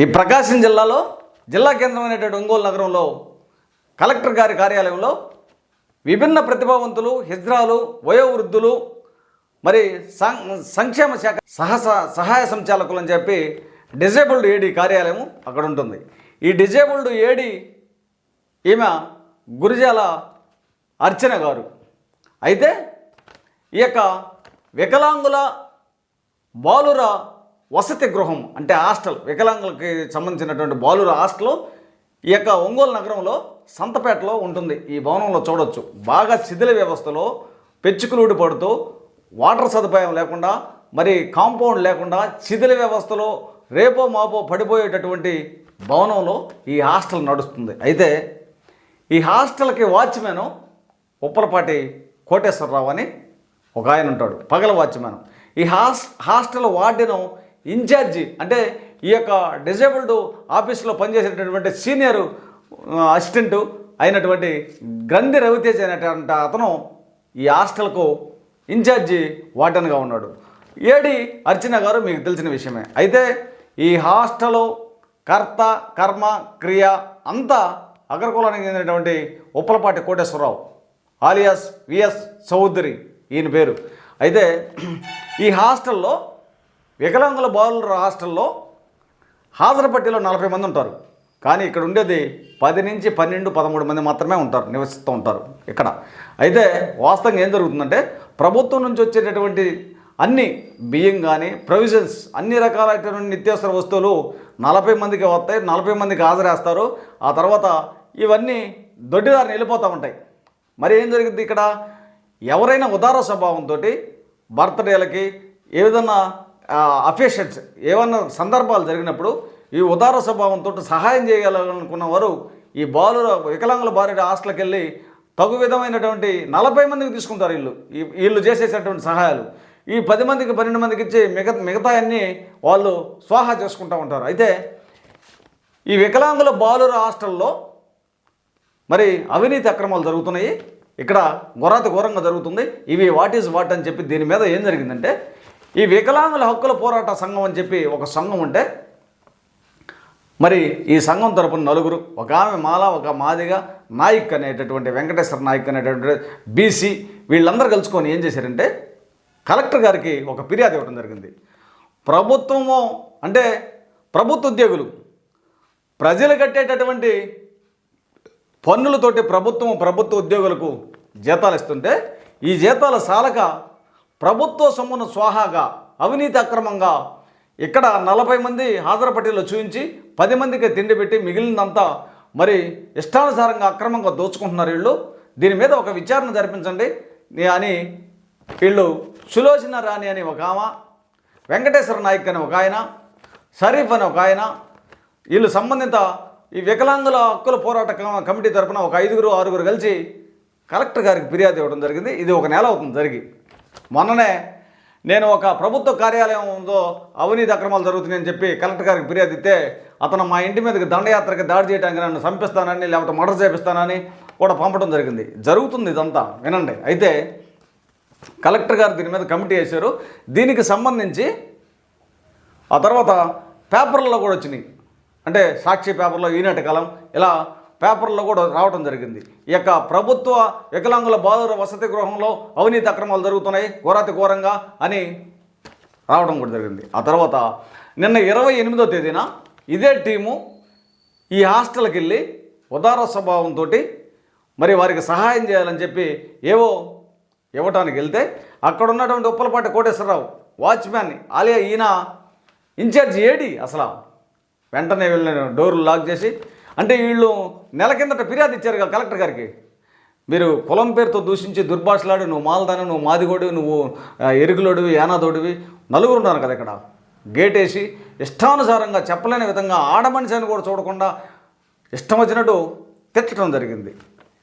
ఈ ప్రకాశం జిల్లాలో జిల్లా కేంద్రమైనటువంటి ఒంగోలు నగరంలో కలెక్టర్ గారి కార్యాలయంలో విభిన్న ప్రతిభావంతులు హిజ్రాలు వయోవృద్ధులు మరి సం సంక్షేమ శాఖ సహస సహాయ సంచాలకులు అని చెప్పి డిజేబుల్డ్ ఏడీ కార్యాలయం అక్కడ ఉంటుంది. ఈ డిజేబుల్డ్ ఏడీ ఈమె గురిజాల అర్చన గారు. అయితే ఈ యొక్క వికలాంగుల బాలుర వసతి గృహం అంటే హాస్టల్ వికలాంగులకి సంబంధించినటువంటి బాలుర హాస్టల్ ఈ యొక్క ఒంగోలు నగరంలో సంతపేటలో ఉంటుంది. ఈ భవనంలో చూడొచ్చు. బాగా శిథిల వ్యవస్థలో పెచ్చుకులూడి పడుతూ వాటర్ సదుపాయం లేకుండా మరి కాంపౌండ్ లేకుండా శిథిల వ్యవస్థలో రేపో మాపో పడిపోయేటటువంటి భవనంలో ఈ హాస్టల్ నడుస్తుంది. అయితే ఈ హాస్టల్కి వాచ్మెన్ ఉప్పలపాటి కోటేశ్వరరావు అని ఒక ఆయన ఉంటాడు. పగల వాచ్మెన్. ఈ హాస్ హాస్టల్ వార్డెను ఇన్ఛార్జి అంటే ఈ యొక్క డిజేబుల్డ్ ఆఫీస్లో పనిచేసేటటువంటి సీనియర్ అసిస్టెంట్ అయినటువంటి గ్రంథి రవితేజ్ అనేటువంటి అతను ఈ హాస్టల్కు ఇన్ఛార్జి వార్డెన్గా ఉన్నాడు. ఏడి అర్చన గారు మీకు తెలిసిన విషయమే. అయితే ఈ హాస్టల్ కర్త కర్మ క్రియ అంతా అగ్రకులానికి చెందినటువంటి ఉప్పలపాటి కోటేశ్వరరావు ఆలియాస్ విఎస్ చౌదరి ఈయన పేరు. అయితే ఈ హాస్టల్లో వికలాంగుల బాలుర హాస్టల్లో హాజరు పట్టిలో నలభై మంది ఉంటారు. కానీ ఇక్కడ ఉండేది పది నుంచి పన్నెండు పదమూడు మంది మాత్రమే ఉంటారు నివసిస్తూ ఉంటారు ఇక్కడ. అయితే వాస్తవంగా ఏం జరుగుతుందంటే ప్రభుత్వం నుంచి వచ్చేటటువంటి అన్ని బియ్యం కానీ ప్రొవిజన్స్ అన్ని రకాలైనటువంటి నిత్యావసర వస్తువులు నలభై మందికి వస్తాయి నలభై మందికి హాజరేస్తారు. ఆ తర్వాత ఇవన్నీ దొడ్డిదారిని వెళ్ళిపోతూ ఉంటాయి. మరి ఏం జరిగింది ఇక్కడ? ఎవరైనా ఉదార స్వభావంతో బర్త్డేలకి ఏ విధంగా అఫేషన్స్ ఏమన్నా సందర్భాలు జరిగినప్పుడు ఈ ఉదార స్వభావంతో సహాయం చేయాలనుకున్న వారు ఈ బాలుర వికలాంగుల బాలుర హాస్టల్కి వెళ్ళి తగు విధమైనటువంటి నలభై మందికి తీసుకుంటారు వీళ్ళు ఈ వీళ్ళు చేసేటటువంటి సహాయాలు. ఈ పది మందికి పన్నెండు మందికి ఇచ్చి మిగతా మిగతా అన్నీ వాళ్ళు స్వాహా చేసుకుంటూ ఉంటారు. అయితే ఈ వికలాంగుల బాలుర హాస్టల్లో మరి అవినీతి అక్రమాలు జరుగుతున్నాయి. ఇక్కడ ఘోరాతి ఘోరంగా జరుగుతుంది. ఇవి వాట్ ఈజ్ వాట్ అని చెప్పి దీని మీద ఏం జరిగిందంటే ఈ వికలాంగుల హక్కుల పోరాట సంఘం అని చెప్పి ఒక సంఘం ఉంటే మరి ఈ సంఘం తరపున నలుగురు ఒక ఆమె మాల ఒక మాదిగ నాయక్ అనేటటువంటి వెంకటేశ్వర నాయక్ అనేటటువంటి బీసీ వీళ్ళందరూ కలుసుకొని ఏం చేశారంటే కలెక్టర్ గారికి ఒక ఫిర్యాదు ఇవ్వడం జరిగింది. ప్రభుత్వము అంటే ప్రభుత్వ ఉద్యోగులు ప్రజలు కట్టేటటువంటి పన్నులతోటి ప్రభుత్వం ప్రభుత్వ ఉద్యోగులకు జీతాలు ఇస్తుంటే ఈ జీతాల సాలక ప్రభుత్వ సొమ్మును స్వాహాగా అవినీతి అక్రమంగా ఇక్కడ నలభై మంది హాజరు పట్టీలో చూపించి పది మందికి తిండి పెట్టి మిగిలినంతా మరి ఇష్టానుసారంగా అక్రమంగా దోచుకుంటున్నారు వీళ్ళు. దీని మీద ఒక విచారణ జరిపించండి అని వీళ్ళు సులోచన రాణి అని ఒక ఆమె వెంకటేశ్వర నాయక్ అని ఒక ఆయన షరీఫ్ అని ఒక ఆయన వీళ్ళు సంబంధిత ఈ వికలాంగుల హక్కుల పోరాట కమిటీ తరపున ఒక ఐదుగురు ఆరుగురు కలిసి కలెక్టర్ గారికి ఫిర్యాదు ఇవ్వడం జరిగింది. ఇది ఒక నెల అవుతుంది జరిగి. మొన్ననే నేను ఒక ప్రభుత్వ కార్యాలయంలో అవినీతి అక్రమాలు జరుగుతున్నాయని చెప్పి కలెక్టర్ గారికి ఫిర్యాదు ఇస్తే అతను మా ఇంటి మీదకి దండయాత్రకి దాడి చేయడానికి నన్ను చంపిస్తానని లేకపోతే మర్డర్ చేపిస్తానని కూడా పంపడం జరిగింది. జరుగుతుంది ఇదంతా వినండి. అయితే కలెక్టర్ గారు దీని మీద కమిటీ వేశారు. దీనికి సంబంధించి ఆ తర్వాత పేపర్లలో కూడా వచ్చినాయి. అంటే సాక్షి పేపర్లో ఈనాటి కాలం ఇలా పేపర్లో కూడా రావడం జరిగింది. ఈ యొక్క ప్రభుత్వ వికలాంగుల బాలుర వసతి గృహంలో అవినీతి అక్రమాలు జరుగుతున్నాయి ఘోరాతి ఘోరంగా అని రావడం కూడా జరిగింది. ఆ తర్వాత నిన్న ఇరవై ఎనిమిదో తేదీన ఇదే టీము ఈ హాస్టల్కి వెళ్ళి ఉదార స్వభావంతో మరి వారికి సహాయం చేయాలని చెప్పి ఏవో ఇవ్వటానికి వెళ్తే అక్కడ ఉన్నటువంటి ఉప్పలపాటి కోటేశ్వరరావు వాచ్మ్యాన్ ఆలియా ఈయన ఇన్ఛార్జ్ ఏడి అసలు వెంటనే వెళ్ళిన డోర్లు లాక్ చేసి అంటే వీళ్ళు నెల కిందట ఫిర్యాదు ఇచ్చారు కదా కలెక్టర్ గారికి. మీరు కులం పేరుతో దూషించి దుర్భాషలాడి నువ్వు మాలదాని నువ్వు మాదిగోడివి నువ్వు ఎరుగులోడివి యానాదోడివి నలుగురు ఉన్నారు కదా ఇక్కడ. గేట్ వేసి ఇష్టానుసారంగా చెప్పలేని విధంగా ఆడమనిషి అని కూడా చూడకుండా ఇష్టం వచ్చినట్టు తిట్టడం జరిగింది.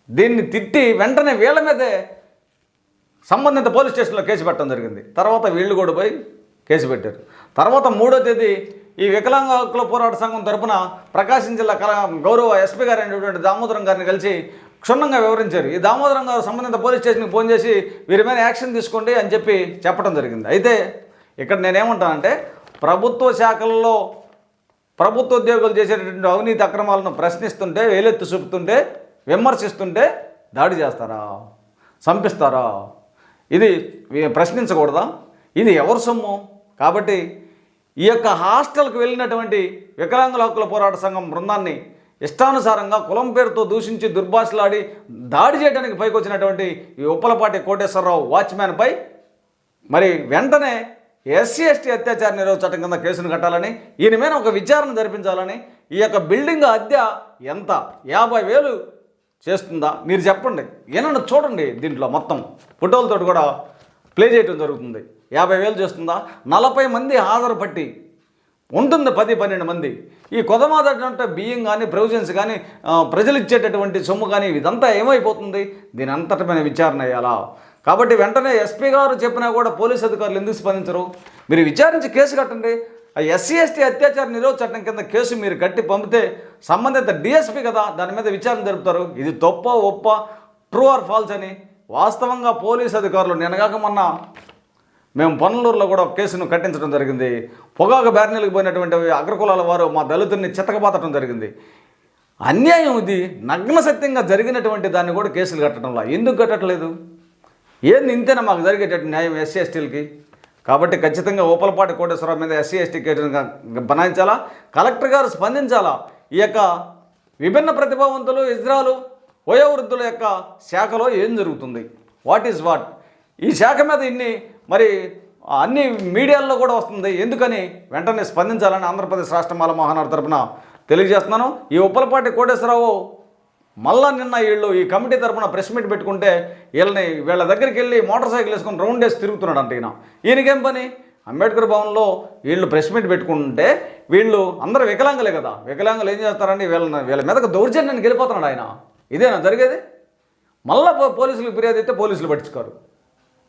దీన్ని తిట్టి వెంటనే వీళ్ళ మీదే సంబంధిత పోలీస్ స్టేషన్లో కేసు పెట్టడం జరిగింది. తర్వాత వీళ్ళు కూడా పోయి కేసు పెట్టారు. తర్వాత మూడో తేదీ ఈ వికలాంగ హక్కుల పోరాట సంఘం తరపున ప్రకాశం జిల్లా కల గౌరవ ఎస్పీ గారు అయినటువంటి దామోదరం గారిని కలిసి క్షుణ్ణంగా వివరించారు. ఈ దామోదరం గారు సంబంధిత పోలీస్ స్టేషన్కి ఫోన్ చేసి వీరి మీద యాక్షన్ తీసుకోండి అని చెప్పి చెప్పడం జరిగింది. అయితే ఇక్కడ నేనేమంటానంటే ప్రభుత్వ శాఖల్లో ప్రభుత్వ ఉద్యోగులు చేసేటటువంటి అవినీతి అక్రమాలను ప్రశ్నిస్తుంటే వేలెత్తి చూపుతుంటే విమర్శిస్తుంటే దాడి చేస్తారా? చంపిస్తారా? ఇది ప్రశ్నించకూడదా? ఇది ఎవరి సొమ్ము? కాబట్టి ఈ యొక్క హాస్టల్కి వెళ్ళినటువంటి వికలాంగుల హక్కుల పోరాట సంఘం బృందాన్ని ఇష్టానుసారంగా కులం పేరుతో దూషించి దుర్భాషలాడి దాడి చేయడానికి పైకి వచ్చినటువంటి ఈ ఉప్పలపాటి కోటేశ్వరరావు వాచ్మ్యాన్పై మరి వెంటనే ఎస్సీ ఎస్టీ అత్యాచార నిరోధ చట్టం కింద కేసును కట్టాలని ఈయన మీద ఒక విచారణ జరిపించాలని ఈ యొక్క బిల్డింగ్ అద్దె ఎంత? యాభై వేలు చేస్తుందా? మీరు చెప్పండి. ఏమన్నా చూడండి దీంట్లో మొత్తం. ఫోటోలతో కూడా ప్లే చేయడం జరుగుతుంది. యాభై వేలు చేస్తుందా? నలభై మంది హాజరు పట్టి ఉంటుంది పది పన్నెండు మంది. ఈ కొదమాదంటే బియ్యం కానీ ప్రొవిజన్స్ కానీ ప్రజలు ఇచ్చేటటువంటి సొమ్ము కానీ ఇదంతా ఏమైపోతుంది? దీని అంతటమైన విచారణ అయ్యాలా కాబట్టి వెంటనే ఎస్పీ గారు చెప్పినా కూడా పోలీస్ అధికారులు ఎందుకు స్పందించరు? మీరు విచారించి కేసు కట్టండి. ఆ ఎస్సీ ఎస్టీ అత్యాచార నిరోధ చట్టం కింద కేసు మీరు కట్టి పంపితే సంబంధిత డిఎస్పీ కదా దాని మీద విచారణ జరుపుతారు. ఇది తప్ప ఒప్ప ట్రూ ఆర్ ఫాల్స్ అని. వాస్తవంగా పోలీస్ అధికారులు నిన్నగాక మొన్న మేము పనులూరులో కూడా కేసును కట్టించడం జరిగింది. పొగాకు బ్యారనీలకు పోయినటువంటి అగ్రకులాల వారు మా దళితుల్ని చితకబాతటం జరిగింది. అన్యాయం ఇది. నగ్న సత్యంగా జరిగినటువంటి దాన్ని కూడా కేసులు కట్టడంలో. ఎందుకు కట్టట్లేదు? ఏంది ఇంతేనా మాకు జరిగేటట్టు న్యాయం ఎస్సీ ఎస్టీలకి? కాబట్టి ఖచ్చితంగా ఓపలపాటి కోటేశ్వరరావు మీద ఎస్సీ ఎస్టీ కేసును బనాయించాలా? కలెక్టర్ గారు స్పందించాలా? ఈ యొక్క విభిన్న ప్రతిభావంతులు ఇజ్రాలు వయోవృద్ధుల యొక్క శాఖలో ఏం జరుగుతుంది? వాట్ ఈజ్ వాట్ ఈ శాఖ మీద ఇన్ని మరి అన్ని మీడియాల్లో కూడా వస్తుంది. ఎందుకని? వెంటనే స్పందించాలని ఆంధ్రప్రదేశ్ రాష్ట్ర మాల మహానాడు తరపున తెలియజేస్తున్నాను. ఈ ఉప్పలపాటి కోటేశ్వరరావు మళ్ళా నిన్న వీళ్ళు ఈ కమిటీ తరపున ప్రెస్ మీట్ పెట్టుకుంటే వీళ్ళని వీళ్ళ దగ్గరికి వెళ్ళి మోటార్ సైకిల్ వేసుకొని రౌండ్ వేసి తిరుగుతున్నాడు అంట ఈయన. ఈయనకేం పని? అంబేద్కర్ భవన్లో వీళ్ళు ప్రెస్ మీట్ పెట్టుకుంటే వీళ్ళు అందరూ వికలాంగులే కదా. వికలాంగులు ఏం చేస్తారండి? వీళ్ళని వీళ్ళ మీదకు దౌర్జన్యానికి వెళ్ళిపోతున్నాడు ఆయన. ఇదేనా జరిగేది? మళ్ళా పోలీసులకు ఫిర్యాదు అయితే పోలీసులు పట్టించుకోరు.